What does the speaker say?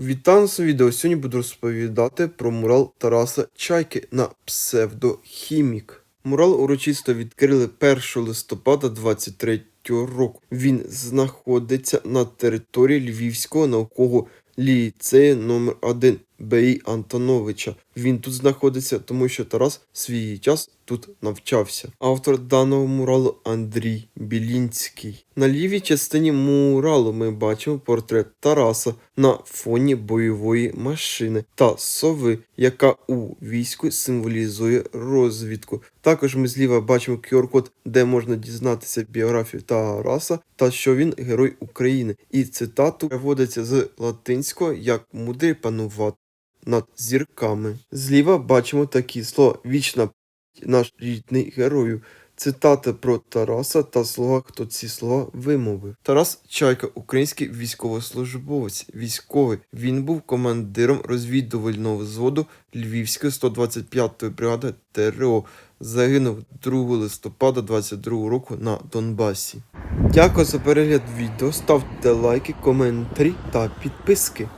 Вітаю на своєму відео. Сьогодні буду розповідати про мурал Тараса Чайки на псевдохімік. Мурал урочисто відкрили 1 листопада 23 року. Він знаходиться на території Львівського наукового ліцею номер 1 Б.І. Антоновича. Він тут знаходиться, тому що Тарас свій час тут навчався. Автор даного муралу Андрій Білінський. На лівій частині муралу ми бачимо портрет Тараса на фоні бойової машини та сови, яка у війську символізує розвідку. Також ми зліва бачимо QR-код, де можна дізнатися біографію Тараса та що він герой України. І цитату переводиться з латинського як мудрий панувати над зірками. Зліва бачимо такі слова вічна наш рідний герою. Цитата про Тараса та слова, хто ці слова вимовив. Тарас Чайка, український військовослужбовець, військовий. Він був командиром розвідувального взводу Львівської 125-ї бригади ТРО. Загинув 2 листопада 22 року на Донбасі. Дякую за перегляд відео. Ставте лайки, коментарі та підписки.